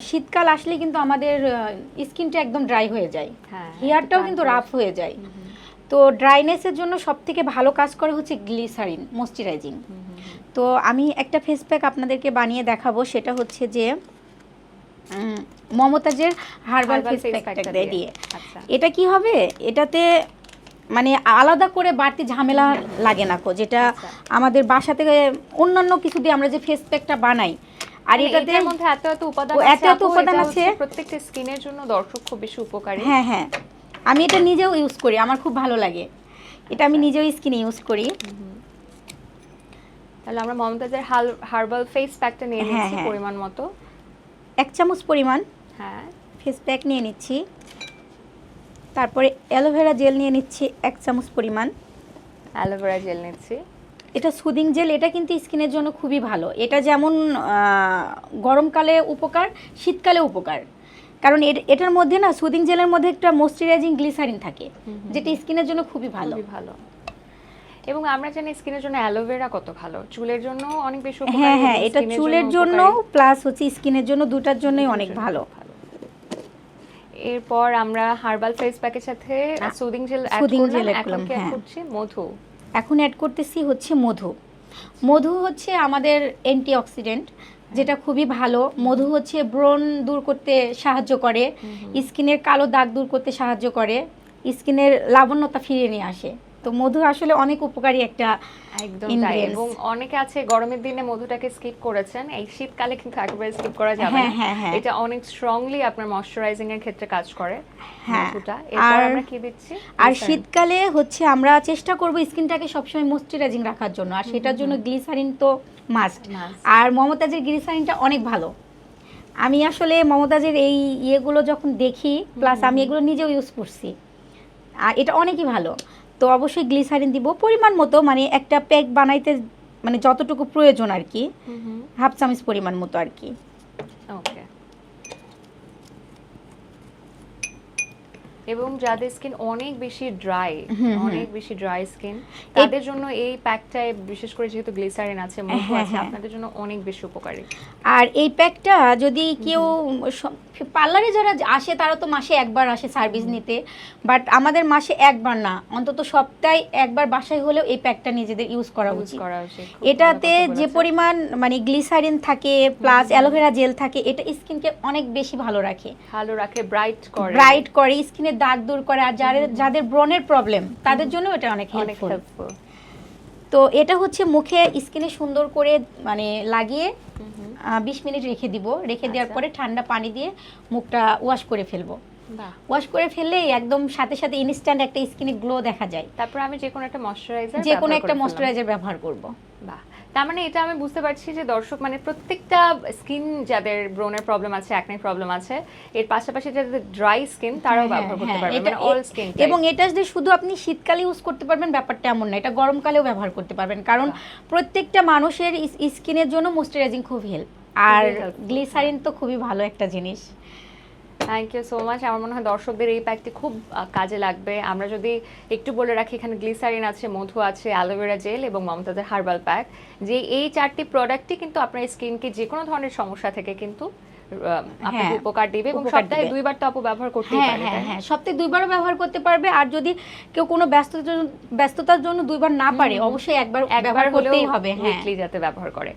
শীতকাল আসলে কিন্তু আমাদের স্কিনটা একদম ড্রাই হয়ে যায়। হ্যাঁ হেয়ারটাও কিন্তু রাফ হয়ে যায়। তো ড্রাইনেসের জন্য সব থেকে ভালো কাজ করে হচ্ছে গ্লিসারিন ময়শ্চারাইজিং তো আমি একটা ফেস প্যাক আপনাদেরকে বানিয়ে দেখাবো সেটা হচ্ছে যে মমতাজের হার্বাল ফেস প্যাকটা দিয়ে। দিয়ে। আচ্ছা। এটা কি হবে? এটাতে মানে আলাদা করে বাড়তি ঝামেলা লাগে না কো যেটা আচ্ছা। আমাদের বাসা থেকে অন্যান্য কিছু দিয়ে আমরা যে ফেস প্যাকটা বানাই আর মানে এটাতে মধ্যে এত এত উপাদান আছে এত এত উপাদান আছে। প্রত্যেকটা স্কিনের জন্য দর্শক খুব বেশি উপকারী। হ্যাঁ হ্যাঁ। আমি এটা নিজেও ইউজ করি আমার খুব ভালো লাগে। এটা আমি নিজেও স্কিনে ইউজ করি। তাহলে আমরা মমতাজের হার্বাল ফেস প্যাকটা নিয়ে হ্যাঁ, নিচ্ছি হ্যাঁ। পরিমাণ মতো। এক চামচ পরিমাণ হ্যাঁ। ফেস প্যাক নিয়ে নিচ্ছি। তারপরে অ্যালোভেরা জেল নিয়ে নিচ্ছি এক চামচ পরিমাণ। অ্যালোভেরা জেল নিচ্ছি। এটা সুদিং জেল এটা কিন্তু স্কিনের জন্য খুবই ভালো। এটা যেমন গরমকালে উপকার শীতকালে উপকার। কারণ এটার মধ্যে না সুদিং জেলের মধ্যে একটা ময়শ্চারাইজিং গ্লিসারিন থাকে। যেটা স্কিনের জন্য খুবই ভালো। ভালো। এবং আমরা জানি স্কিনের জন্য অ্যালোভেরা কত ভালো। চুলের জন্য অনেক বেশি উপকারী হ্যাঁ হ্যাঁ এটা চুলের জন্য প্লাস হচ্ছে স্কিনের জন্য দুটার জন্যই অনেক ভালো। এরপর আমরা হার্বাল ফেস প্যাকের সাথে সুদিং জেল Soothing করলাম। এখন কি হ্যাঁ। করছি মধু। এখন অ্যাড করতেছি হচ্ছে মধু। মধু হচ্ছে আমাদের অ্যান্টিঅক্সিডেন্ট যেটা খুবই ভালো। মধু হচ্ছে ব্রণ দূর করতে সাহায্য করে স্কিনের কালো দাগ দূর করতে সাহায্য করে স্কিনের লাবণ্যতা ফিরিয়ে নিয়ে আসে। তো মধু আসলে অনেক উপকারী একটা একদম তাই এবং অনেকে আছে গরমের দিনে মধুটাকে স্কিপ করেছেন। এই শীতকালে কিন্তু একেবারে স্কিপ করা যাবে হ্যাঁ, না। হ্যাঁ, হ্যাঁ। এটা অনেক স্ট্রংলি আপনার ময়শ্চারাইজিং এর ক্ষেত্রে কাজ করে মধুটা। এরপর আমরা কি দিচ্ছি? আর শীতকালে হচ্ছে আমরা চেষ্টা করব স্কিনটাকে সবসময় ময়শ্চারাইজিং রাখার জন্য। আর সেটার জন্য গ্লিসারিন তো মাস্ট আর মমতাজের গ্লিসারিনটা অনেক ভালো। আমি আসলে মমতাজের এই ইয়েগুলো যখন দেখি প্লাস আমি এগুলো নিজেও ইউজ করছি। আর এটা অনেকই ভালো। তো অবশ্যই গ্লিসারিন দিব। পরিমাণ মতো মানে একটা প্যাক বানাইতে মানে যতটুকু প্রয়োজন আর কি। হাফ চামচ পরিমাণ মতো আর কি। এবং যাদের স্কিন অনেক বেশি ড্রাই। অনেক বেশি ড্রাই স্কিন তাদের জন্য এই প্যাকটায় বিশেষ করে যেহেতু গ্লিসারিন আছে মধু হ্যাঁ, আছে হ্যাঁ। আপনাদের জন্য অনেক বেশি উপকারী। আর এই প্যাকটা যদি কেউ পার্লারে যারা আসে তারা তো মাসে একবার আসে সার্ভিস নিতে। বাট আমাদের মাসে একবার না অন্তত সপ্তাহে একবার বাসায় হলেও এই প্যাকটা নিজেদের ইউজ করা উচিত। করা উচিত এটাতে যে পরিমাণ মানে গ্লিসারিন থাকে প্লাস অ্যালোভেরা জেল থাকে এটা স্কিনকে অনেক বেশি ভালো রাখে। ভালো রাখে ব্রাইট করে। ব্রাইট করে স্কিনের দাগ দূর করে আর যাদের যাদের ব্রণের প্রবলেম তাদের জন্য এটা অনেক হেল্পফুল তো এটা হচ্ছে মুখে স্কিনে সুন্দর করে মানে লাগিয়ে বিশ মিনিট রেখে দিব। রেখে দেওয়ার আচ্ছা। পরে ঠান্ডা পানি দিয়ে মুখটা ওয়াশ করে ফেলব। ওয়াশ করে ফেললেই একদম সাথে সাথে ইনস্ট্যান্ট একটা স্কিনে গ্লো দেখা যায়। তারপর আমি যে কোনো একটা ময়শ্চারাইজার যে কোনো একটা ময়শ্চারাইজার ব্যবহার করব। বাহ। তার মানে এটা আমি বুঝতে পারছি যে দর্শক মানে প্রত্যেকটা স্কিন যাদের ব্রনের প্রবলেম আছে অ্যাকনে প্রবলেম আছে এর পাশাপাশি যাদের ড্রাই স্কিন তারাও হ্যাঁ, ব্যবহার করতে হ্যাঁ, পারবে। মানে অল স্কিন এবং এটা যে শুধু আপনি শীতকালে ইউজ করতে পারবেন ব্যাপারটা এমন না। এটা গরমকালেও ব্যবহার করতে পারবেন। কারণ প্রত্যেকটা মানুষের স্কিনের জন্য ময়শ্চারাইজিং খুব হেল্প আর গ্লিসারিন তো খুবই ভালো একটা জিনিস। থ্যাংক ইউ সো মাচ আমার মনে হয় দর্শকদের এই প্যাকটি খুব কাজে লাগবে। আমরা যদি একটু বলে রাখি এখানে গ্লিসারিন আছে মধু আছে অ্যালোভেরা জেল এবং মমতাজের হার্বাল প্যাক যে এই চারটি প্রোডাক্টই কিন্তু আপনার স্কিনকে যে কোনো ধরনের সমস্যা থেকে কিন্তু আপনাকে উপকার দিবে এবং সপ্তাহে দুইবার তো আপু ব্যবহার করতেই পারে হ্যাঁ তাই না? হ্যাঁ সপ্তাহে দুইবারও ব্যবহার করতে পারবে। আর যদি কেউ কোনো ব্যস্ততার জন্য- ব্যস্ততার জন্য দুইবার না পারে অবশ্যই একবার একবার ব্যবহার করতেই হবে হ্যাঁ। যাতে ব্যবহার করে।